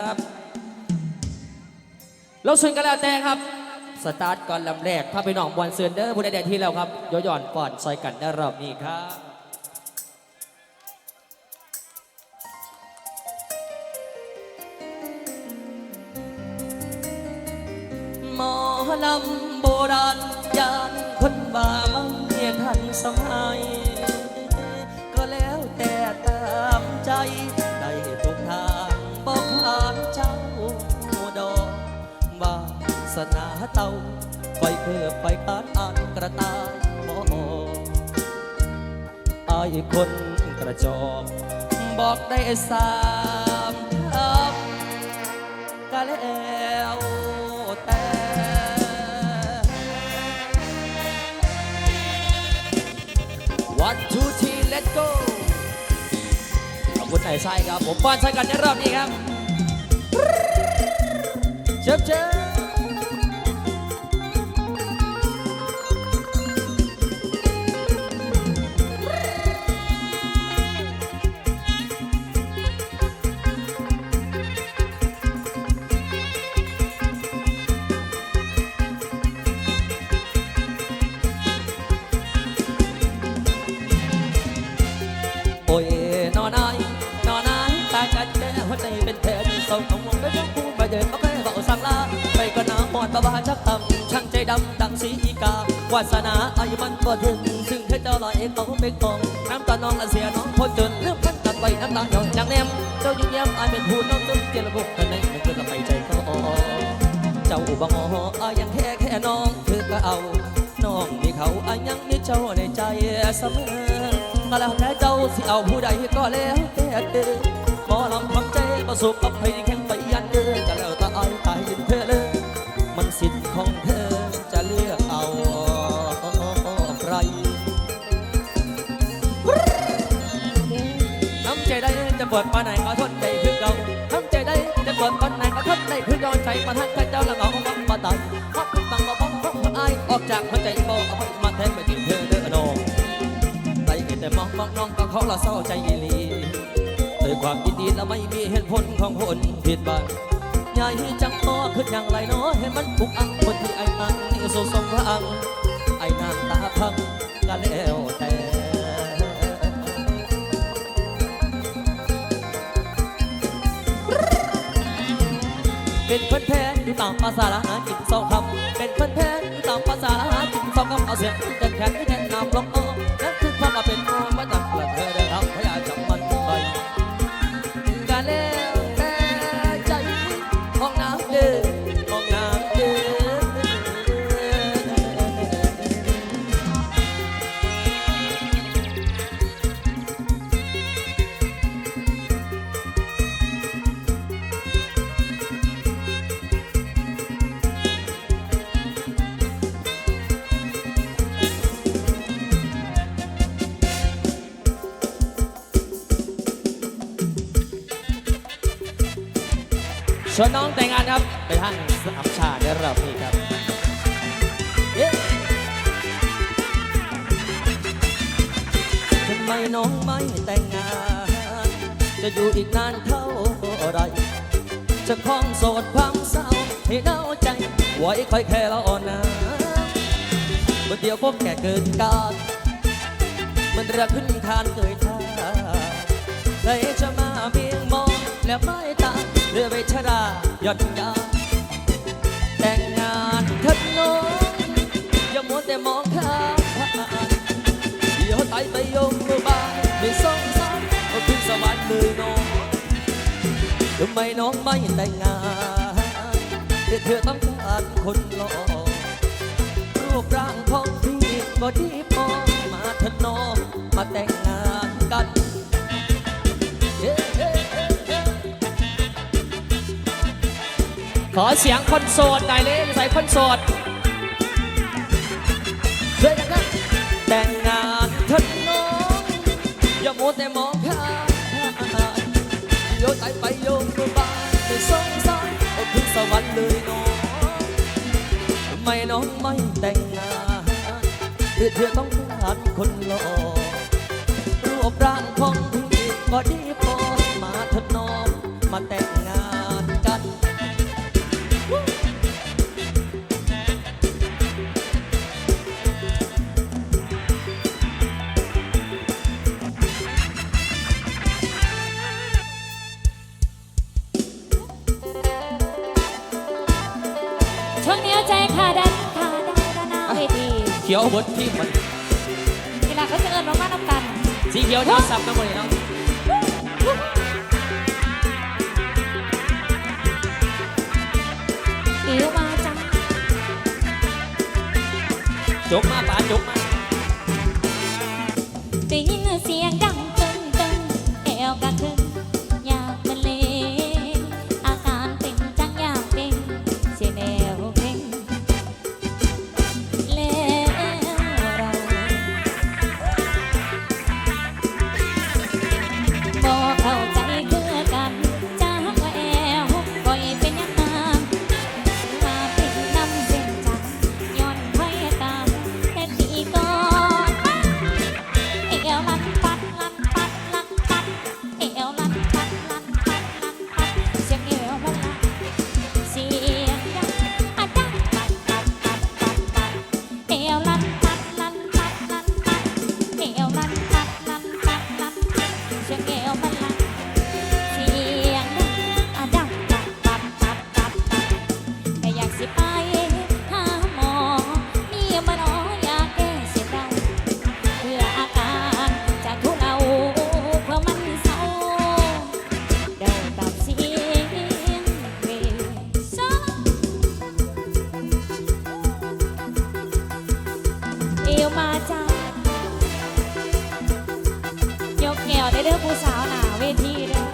ครับเราชวนกันแล้วแต่ครับ สตาร์ทก่อนลำแรกพาไปหนองบอลเซนเดอร์ผู้ใดแดดที่แล้วครับย้อนหย่อนก่อนซอยกันในรอบนี้ครับ หมอลำโบราณยานคนบ้าไม่ทันสมัยก็แล้วแต่ตามใจ เต้าไปเพื่อไปคานอ่านกระตายบออายคนกระจอกบอกได้สามคำก็แล้วแต่ One two three let's go ขอบคุณไหนใช่ครับ ผมป้อนใช้กันในรอบนี้ครับเชิ แผลที่เศร้าของวงไปพวกกูมาเดินเอาแค่เบาสั่งลาไปก็น้ำหมดบาบาชักทำช่างใจดำดังสีอีกาวาสนาไอ้มันบ่ถึงซึ่งเธอเจ้าลอยเองเขาเป็นกองน้ำตาน้องละเสียน้องพอจนเรื่องพันตัดไปน้ำตาหยองจังแนมเจ้ายิ้มแย้มอายเป็นผู้น้องจนเจริญบุกกันในไม่เกินละไปใจเขาอ่อเจ้าบังออายังแค่แค่น้องเธอก็เอาน้องมีเขาอายังมีเจ้าในใจเสมอก็แล้วแต่เจ้าสิเอาผู้ใดก็แล้วแต่เด้อหมอลำทำใจ ประสบกับภัยแข่งไปยันเด้อก็แล้วแต่อายตายเป็นเธอเลยมันสิทธิ์ของเธอจะเลือกเอาใครน้ำใจได้จะเปิดปานไหนก็ทนได้คือเก่าน้ำใจได้จะเปิดปานไหนก็ทนได้คือย้อนใจมาทักกันเจ้าละเงาบังมาตายพักบังมาบังบังมาอายออกจากหัวใจบ่เอาไปมาแทนไปทิ้งเธอเด้อน้องใจแต่มองมองน้องก็เขาละเศร้าใจอีหลี ความยินดีและไม่มีเหตุผลของคนผิดบังใหญ่จังต่อขึ้นอย่างไรเนาะให้มันปุกอังคนที่ไอ้อันนี่สุสมพลังไอ้น้ำตาพังก็แล้วแต่เป็นคนแพ้อยู่ตามภาษาละหากินสองคำเป็นคนแพ้อยู่ตามภาษาละหากินสองคำเอาเสียงเดินแขนที่แนะนำลง วนน้องแต่งงานครับ ไปทางสามชาในรอบนี้ครับทำไมน้องไม่แต่งงาน จะอยู่อีกนานเท่าไร จะคล้องโสดความเศร้าให้เน่าใจไว้คอยแค่เราอ่อนนะเมื่อเดียวพบแก่เกินการมันระขึ้นคานเกยท่าใครจะมาเบียงมองแล้วไม่ตาม เรือไปชราหย่อนยาแต่งงานเถิดน้องอย่ามัวแต่มองข้ามผ่านเดี๋ยวตายไปโยงมือบานไม่สงสารก็ขึ้นสวรรค์เลยน้องทำไมน้องไม่แต่งงานแต่เธอต้องการคนหล่อรูปร่างของพี่ก็ดีพอมาเถอะน้องมาแต่งงานกัน อเสียงคนโสดหน่อยเลยใส่คนโสดช่วยกันครับแต่งงานเถอะน้องอย่ามัวแต่มองข้ามโยนไปไปโยนไปบ้านไม่สงสารก็ถึงสวรรค์เลยน้องไม่น้องไม่แต่งงานเพื่อเธอต้องการคนหล่อรูปร่างของพี่ก็ดีพอมาเถน้องมาแต่งงาน ยวบดที่มันเวลาเขาจะเอิญมากๆน้ำกันสีเขียวเท้าสับน้ำเลยเนาะเกียวมาจังจกมาป่าจกมาาจ้ายกแกวได้รื่องผู้สาวหนาเวทีเด้อ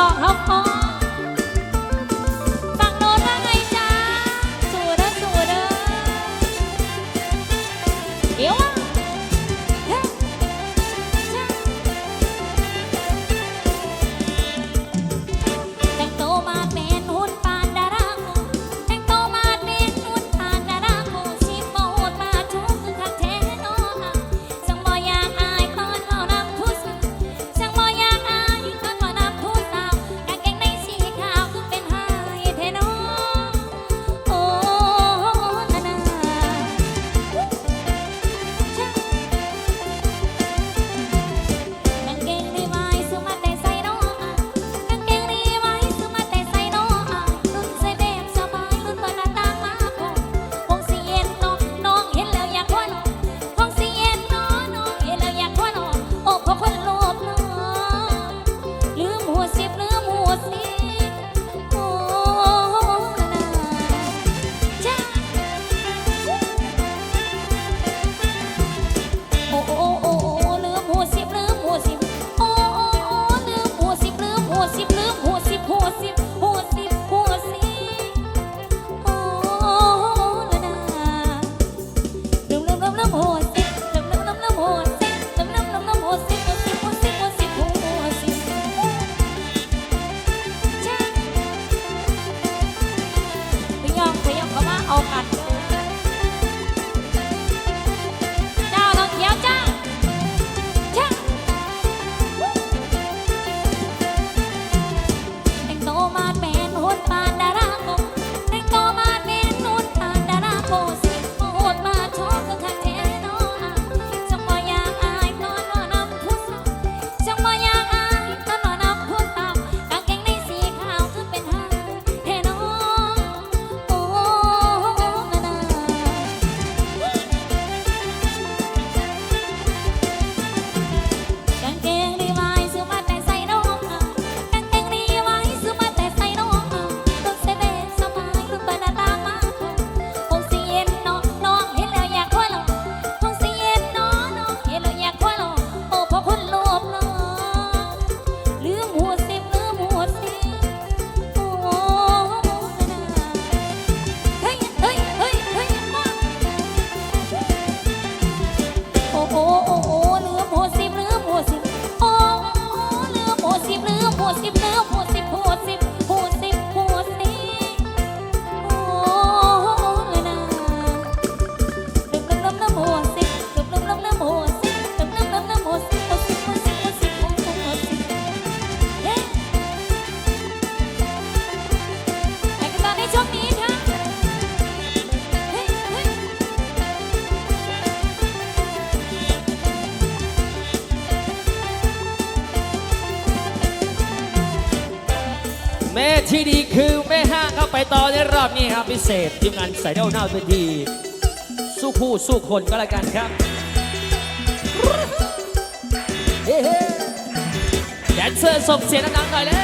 Oh. าพิเศษทีมงานใส่เด้าหน้าเวที สู้คู่สู้คนก็แล้วกันครับเฮ้แดนเซอร์ส่งเสียงดังๆหน่อยเลย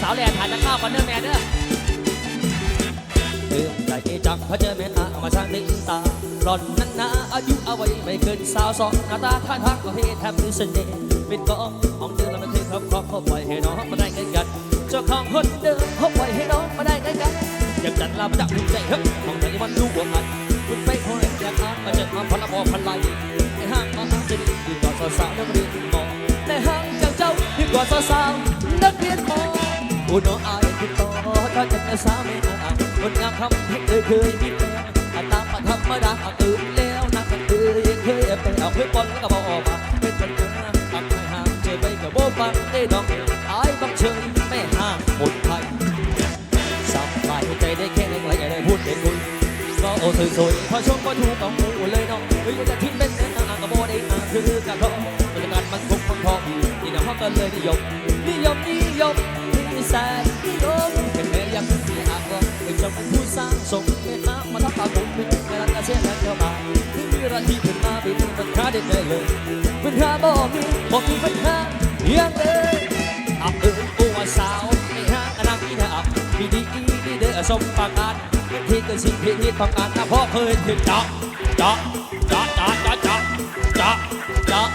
สาวแหล่ทานข้าวกันเด้อแม่เด้อ เติมใจจังพระเจอแม่อามาช่างติงตาร่อนนั้นนาอายุเอาไว้ไม่เกินสาวสองหน้าตาท่าทางก็เฮแทบมีเสน่ห์เป็นกองของเดิมแล้วไม่เคยครอบครองเขาปให้น้องมาได้กันกันเจ้าของคนเดิมเขาปให้น้องมาได้กันกันอยากจัดลาประดับหัวใจเฮ้ยของไหนมันรู้ว่ามันคุณไปคอยอยากอ่านมาเจอมาพันละบอพันไหลในห้างมาหาจะดีดีกว่าสาวๆนักเรียนมอในห้างจังเจ้าดีกว่าสาวๆนักเรียนมออุโนอายติดต่อถ้าจะเป็นสามีอา คนงามคำให้เคยเคยมีแฟนตามมาธรรมดาตื่นแล้วนักกันเคยเคยไปเอาเคยปนแล้วก็บอกออกมาเป็นปัญหาตักไม่ห่างเจอไปกับโบฟังได้ดอกอายบังเชยแม่ห้างคนไทยสับสายใจได้แค่ไหนไรได้พูดเป็นคุยก็โอ้สวยสวยพอชมก็ถูกต้องหูเลยน้องเฮ้ยจะทิ้งเป็นแม่นางก็โบได้มาคือกระทงบรรยากาศมันคงมันทองที่น้องก็เลยนิยมนิยมนิยมแสนนิยมเป็นแม่ยัง จ้าเป็นผู้สร้างสมเป็นน้มาทับปาผมเป็นเวลากระเซ็นแล้วเข้ามาที่มีราที่ขึ้นมาเป็นปัญหาเด็ดเลยปัญหาบ่มีบ่มีปัญหาอย่างเลยอับเอิญอัวสาวไม่ห่างอนาคีนะอับมีดีอีดีเด้อสมปากการที่เกิดสิ่งที่ที่ต้องการนะพราะเคยถึงเจาะเจาะเจาะเจาะเจาะเจาะเจาะจาะ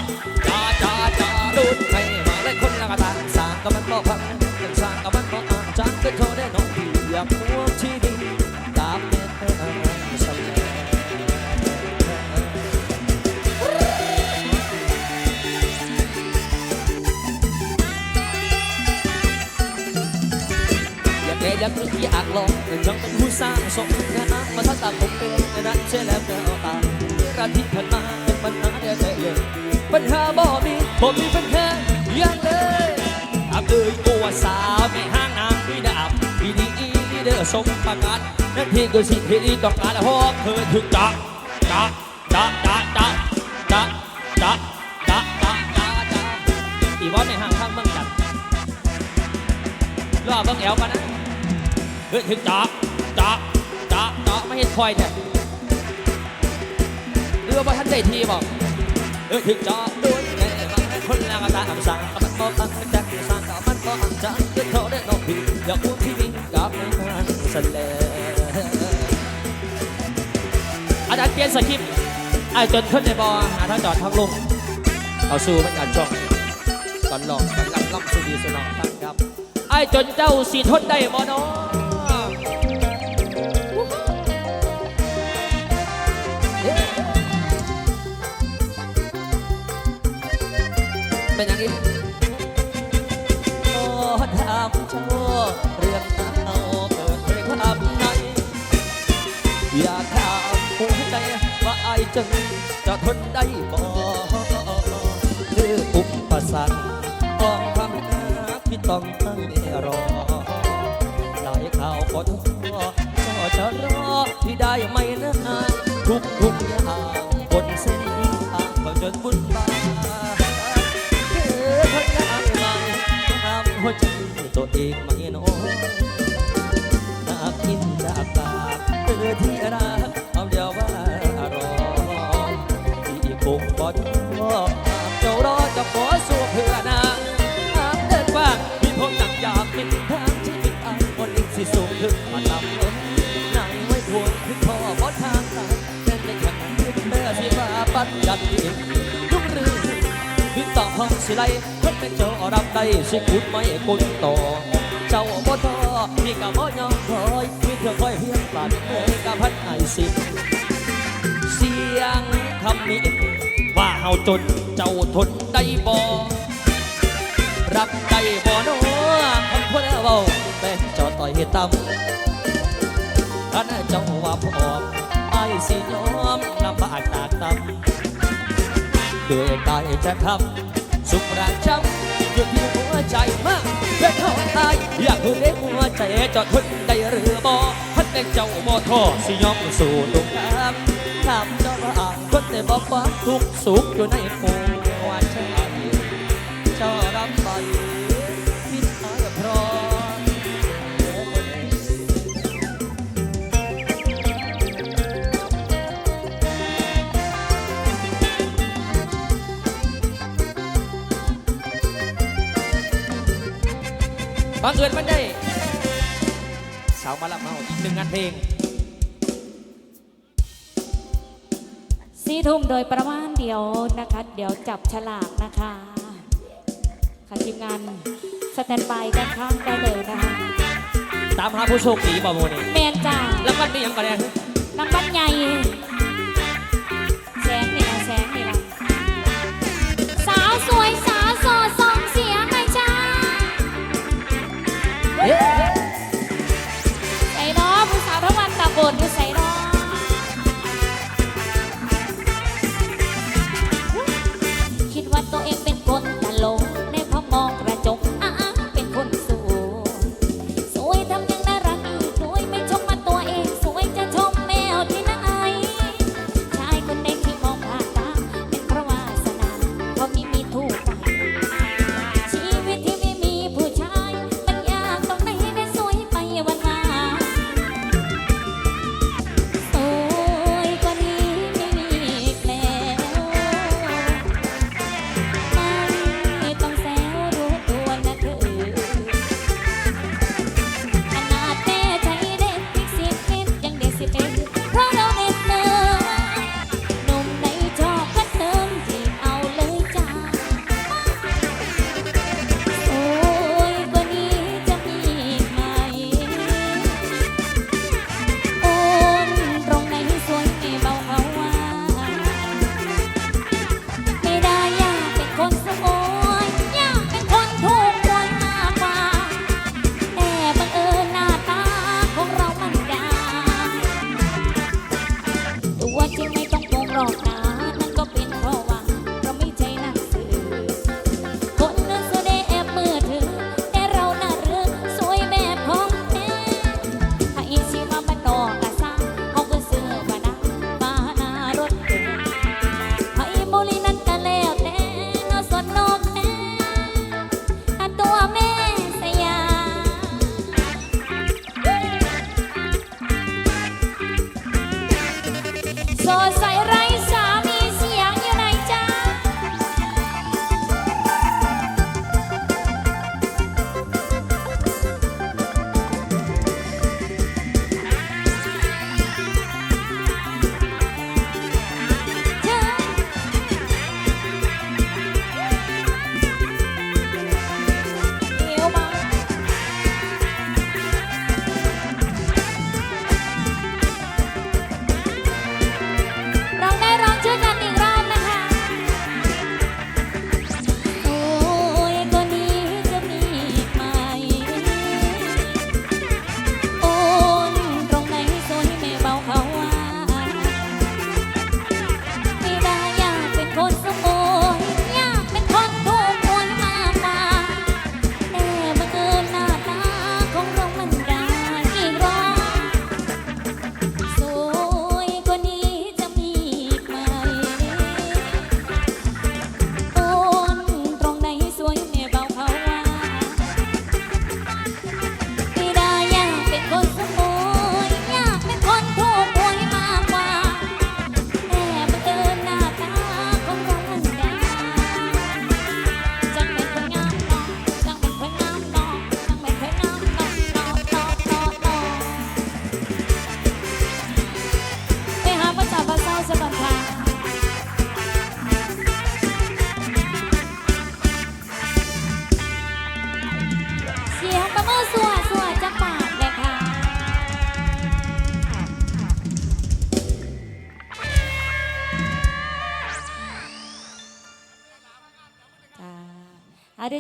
จาะจาะเจาะดูดใหมาเลยคน แก่อยากรู้อยากลองจังเป็นผู้สร้างสมนะนะมาทักตาผมเป็นนั้นเชื่อแล้วแต่เอาตาราที่ผ่านมาเป็นปัญหาเดียวใจเลยปัญหาบ่มีบ่มีปัญหาอย่างเลยอับเอ่ยโอวาสาวไม่ห่างนางไม่ดับปีนี้อีเด้อสมประกาศนั่นที่ก็สิ่งที่ต้องการหอกเคยถึงจักจักจักจักจักจักจักจักจักจักจักอีว่าไม่ห่างข้างเมืองกันรอเบิ่งแอวกันนะ เฮ้ยถึงจักจักจักจักไม่เห็นคอยเนี่ยเรือว่าท่านได้ทีบอกเออถึงจอดด้วยไงคนละกตาอับสังกับมันก็ตั้งแต่สร้างกับมันก็อับจังก็เขาได้นอกพี่อยากพูดที่มีกับไม่นานสันแลอาจารย์เปลี่ยนสคริปต์ไอ้จนขึ้นในบอหาทางจอดทางลงเอาสู้เป็นการช่องก่อนลองก่อนลำลำสุดีสนองตั้งครับไอ้จนเจ้าสีทนได้บ่เนาะ เป็นอย่างนี้โอ้ถามเจ้าเรื่องเอาเกิดในความในอยากถามหัวใจว่าไอ้จึงจะทนได้บ่หรืออุปสรรคของความรักที่ต้องให้รอหลายข่าวขอโทษก็จะรอที่ได้ไหมนะทุกทุก ที่มาปัดยันเองลุกรือพิต่อห้องสิไลคนเป็นเจ้ารับได้สิคุดไม่กุนต่อ เจ้าบ่ท้อพี่กับบ่ยอมคอยมีเธอคอยเพียงปาดเมื่อยกับพันไอสิเสียงคำนี้ว่าเฮาจนเจ้าทนได้บ่รับได้บ่เนาะคำพูดเว้าเป็นเจ้าต่อยต่ำถ้าเจ้าว่าพอ สิยอมลำบากตากตำเดือดตายจะทำสุขระกจำอยู่ที่หัวใจมากเพื่อเขาตาย อยากดูเล็กหัวใจจอดทนได้หรือบ่พันเป็นเจ้าบ่ท่อสิยอมสู่ตรงน้ำน้ำจะว่าคนได้บ่ฟังทุกสุขอยู่ในหัวใจเจ้ารับไป บางเอิญมันได้ สาวมาละเมาอีกหนึ่งงานเพลง สี่ทุ่มโดยประมาณเดี๋ยวนะคะ เดี๋ยวจับฉลากนะคะ ค่ะทีมงานสแตนบายด้านข้างได้เลยนะคะ ตามหาผู้โชคดีบ่โมนี่แมนจ้าแล้วก็นี่ยังก่อนเนี่ยน้ำบัตใหญ่ você.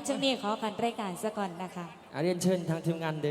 ช่วนี้ขอพันรายการซะก่อนนะคะ อาเรียนเชิญทางทีมงานเด